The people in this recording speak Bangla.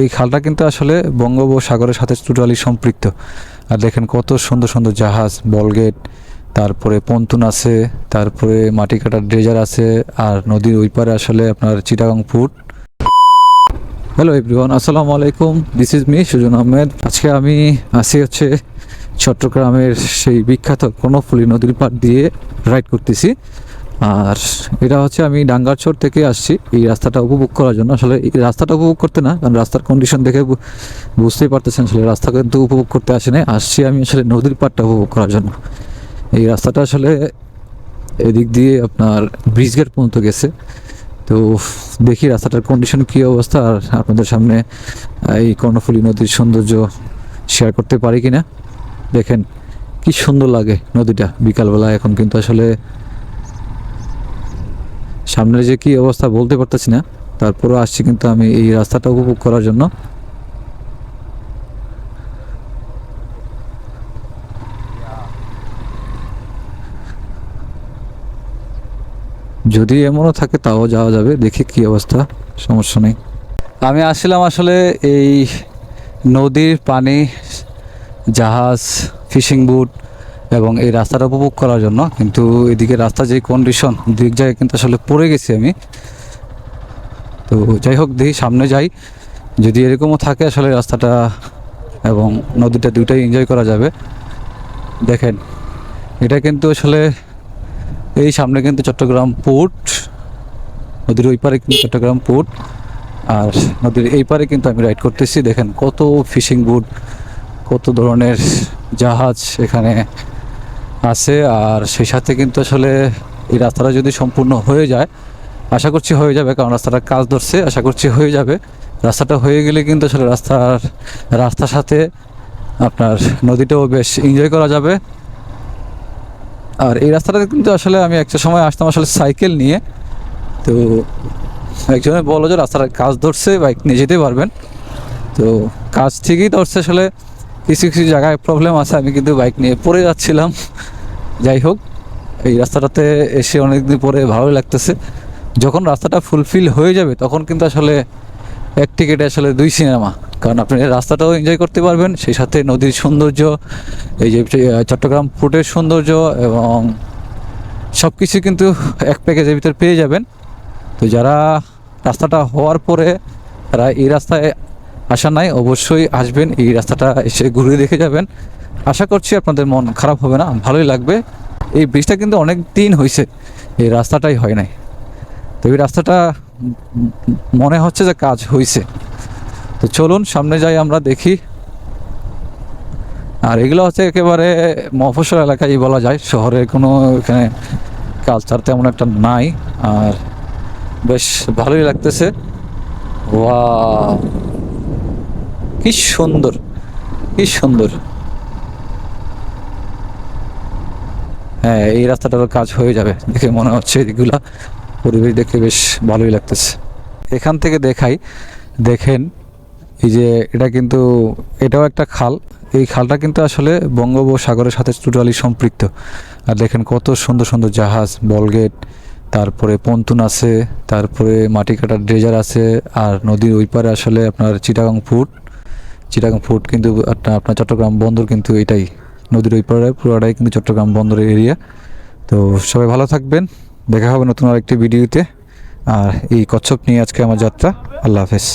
এই খালটা কিন্তু আসলে বঙ্গোপসাগরের সাথে টোটালি সম্পৃক্ত। আর দেখেন কত সুন্দর সুন্দর জাহাজ, বলগেট, তারপরে পন্তুন আছে, তারপরে মাটি কাটার ড্রেজার আছে, আর নদীর ওই পারে আসলে আপনার চিটাগাং ফুট হ্যালো এভরিওয়ান আসসালামু আলাইকুম this is me Sujan Ahmed. আজকে আমি আসি হচ্ছে চট্টগ্রামের সেই বিখ্যাত কর্ণফুলী নদীর পাড় দিয়ে রাইড করতেছি। আর এটা হচ্ছে আমি ডাঙ্গারচর থেকে আসছি। এই রাস্তাটা উপভোগ করার জন্য। আসলে এই রাস্তাটা উপভোগ করতে না, কারণ রাস্তার কন্ডিশন দেখে বুঝতেই পারতেছেন, আসলে রাস্তা কিন্তু উপভোগ করতে আসে নাই। আসছি আমি আসলে নদীর পাড়টা উপভোগ করার জন্য। এই রাস্তাটা আসলে এদিক দিয়ে আপনার ব্রিজ গেট পর্যন্ত গেছে। তো দেখি রাস্তাটার কন্ডিশন কী অবস্থা। আর আপনাদের সামনে এই কর্ণফুলী নদীর সৌন্দর্য শেয়ার করতে পারি কি না দেখেন, কি সুন্দর লাগে নদীটা। বিকালবেলা এখন কিন্তু আসলে সামনে যে কি অবস্থা বলতে পারতেছি না। তারপরও আসছি কিন্তু আমি এই রাস্তাটা উপভোগ করার জন্য। যদি এমনও থাকে তাও যাওয়া যাবে, দেখি কি অবস্থা, সমস্যা নেই। আমি আসছিলাম আসলে এই নদীর পানি, জাহাজ, ফিশিং বুট এবং এই রাস্তাটা উপভোগ করার জন্য কিন্তু এদিকে রাস্তার যে কন্ডিশন দিক জায়গায় কিন্তু আসলে পড়ে গেছি আমি। তো যাই হোক, দেখি সামনে যাই। যদি এরকমও থাকে আসলে রাস্তাটা এবং নদীটা দুইটাই এনজয় করা যাবে। দেখেন, এটা কিন্তু আসলে এই সামনে কিন্তু চট্টগ্রাম পোর্ট নদীর ওই পারে কিন্তু চট্টগ্রাম পোর্ট আর নদীর এই পারে কিন্তু আমি রাইড করতেছি। দেখেন কত ফিশিং বুট কত ধরনের জাহাজ এখানে আছে আর সেই সাথে কিন্তু আসলে এই রাস্তাটা যদি সম্পূর্ণ হয়ে যায়, আশা করছি হয়ে যাবে, কারণ রাস্তাটা কাজ ধরছে, আশা করছি হয়ে যাবে। রাস্তাটা হয়ে গেলে কিন্তু আসলে রাস্তার রাস্তার সাথে আপনার নদীটাও বেশ এনজয় করা যাবে। আর এই রাস্তাটা কিন্তু আসলে আমি একটা সময় আসতাম আসলে সাইকেল নিয়ে। তো একজনে বলো যে রাস্তার কাজ ধরছে, বাইক নিয়ে যেতে পারবেন। তো কাজ ঠিকই ধরছে আসলে, কিছু কিছু জায়গায় প্রবলেম আছে, আমি কিন্তু বাইক নিয়ে পড়ে যাচ্ছিলাম। যাই হোক, এই রাস্তাটাতে এসে অনেকদিন পরে ভালো লাগতেছে। যখন রাস্তাটা ফুলফিল হয়ে যাবে, তখন কিন্তু আসলে এক টিকেটে আসলে দুই সিনেমা কারণ আপনি রাস্তাটাও এনজয় করতে পারবেন, সেই সাথে নদীর সৌন্দর্য, এই যে চট্টগ্রাম পোর্টের সৌন্দর্য এবং সব কিছু কিন্তু এক প্যাকেজের ভিতরে পেয়ে যাবেন। তো যারা রাস্তাটা হওয়ার পরে তারা এই রাস্তায় আসা নাই, অবশ্যই আসবেন, এই রাস্তাটা এসে ঘুরে দেখে যাবেন। আশা করছি আপনাদের মন খারাপ হবে না, ভালোই লাগবে। এই ব্রিজটা কিন্তু অনেক দিন হয়েছে এই রাস্তাটাই হয় নাই। তো এই রাস্তাটা মনে হচ্ছে যে কাজ হয়েছে তো চলুন, সামনে যাই আমরা, দেখি। আর এগুলো হচ্ছে একেবারে মফস্বল এলাকায় বলা যায় শহরে কোনো এখানে কালচার তেমন একটা নাই। আর বেশ ভালোই লাগতেছে। ওয়াও, কি সুন্দর কি সুন্দর। হ্যাঁ এই রাস্তাটারও কাজ হয়ে যাবে দেখে মনে হচ্ছে এগুলা পরিবেশ দেখে বেশ ভালোই লাগতেছে। এখান থেকে দেখাই, দেখেন, এই যে এটা কিন্তু, এটাও একটা খাল। এই খালটা কিন্তু আসলে বঙ্গোপসাগরের সাথে টোটালি সম্পৃক্ত। আর দেখেন কত সুন্দর সুন্দর জাহাজ, বলগেট, তারপরে পন্তুন আছে, তারপরে মাটি কাটার ড্রেজার আছে, আর নদীর ওই পারে আসলে আপনার চিটাগাং ফুট চিটাগাং ফুট কিন্তু আপনার চট্টগ্রাম বন্দর কিন্তু এটাই। নদীর ওই পাড়ায় পুরোটাই কিন্তু চট্টগ্রাম বন্দরের এরিয়া তো সবাই ভালো থাকবেন। দেখা হবে নতুন আরেকটি ভিডিওতে। আর এই কচ্ছপ নিয়ে আজকে আমার যাত্রা। আল্লাহ হাফেজ।